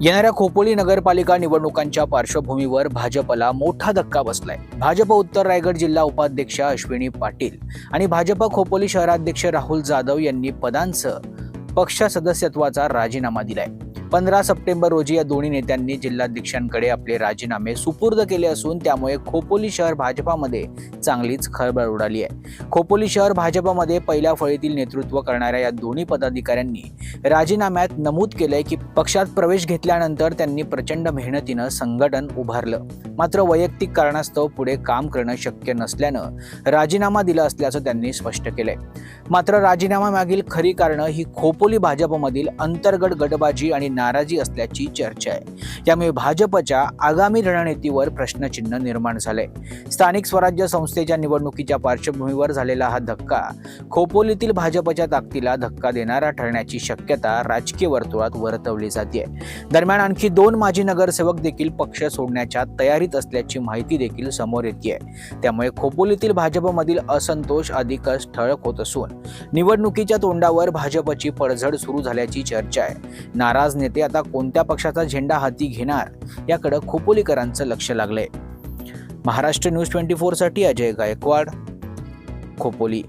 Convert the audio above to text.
येणाऱ्या खोपोली नगरपालिका निवडणुकांच्या पार्श्वभूमीवर भाजपला मोठा धक्का बसलाय. भाजप उत्तर रायगड जिल्हा उपाध्यक्ष अश्विनी पाटील आणि भाजप खोपोली शहराध्यक्ष राहुल जाधव यांनी पदांसह पक्ष सदस्यत्वाचा राजीनामा दिलाय. पंधरा सप्टेंबर रोजी या दोन्ही नेत्यांनी जिल्हाध्यक्षांकडे आपले राजीनामे सुपूर्द केले असून त्यामुळे खोपोली शहर भाजपामध्ये चांगलीच खळबळ उडाली आहे. खोपोली शहर भाजपमध्ये पहिल्या फळीतील नेतृत्व करणाऱ्या या दोन्ही पदाधिकाऱ्यांनी राजीनाम्यात नमूद केलंय की पक्षात प्रवेश घेतल्यानंतर त्यांनी प्रचंड मेहनतीनं संघटन उभारलं. मात्र वैयक्तिक कारणास्तव पुढे काम करणं शक्य नसल्यानं राजीनामा दिला असल्याचं त्यांनी स्पष्ट केलंय. मात्र राजीनाम्यामागील खरी कारणं ही खोपोली भाजपमधील अंतर्गत गटबाजी आणि नाराजी असल्याची चर्चा आहे. त्यामुळे भाजपच्या आगामी रणनीतीवर प्रश्नचिन्ह निर्माण झाले. स्थानिक स्वराज्य संस्थेच्या निवडणुकीच्या पार्श्वभूमीवर झालेला हा धक्का खोपोलीतील भाजपच्या ताकदीला धक्का देणारा ठरण्याची शक्यता राजकीय वर्तुळात वर्तवली जाते. दरम्यान आणखी दोन माजी नगरसेवक देखील पक्ष सोडण्याच्या तयारीत असल्याची माहिती देखील समोर येते त्यामुळे खोपोलीतील भाजपमधील असंतोष अधिकच ठळक होत असून निवडणुकीच्या तोंडावर भाजपची पडझड सुरू झाल्याची चर्चा आहे. नाराज नेते आता कोणत्या पक्षाचा झेंडा हाती घेणार याकडे खोपोलीकरांचं लक्ष लागलंय. महाराष्ट्र न्यूज ट्वेंटी फोरसाठी अजय गायकवाड खोपोली.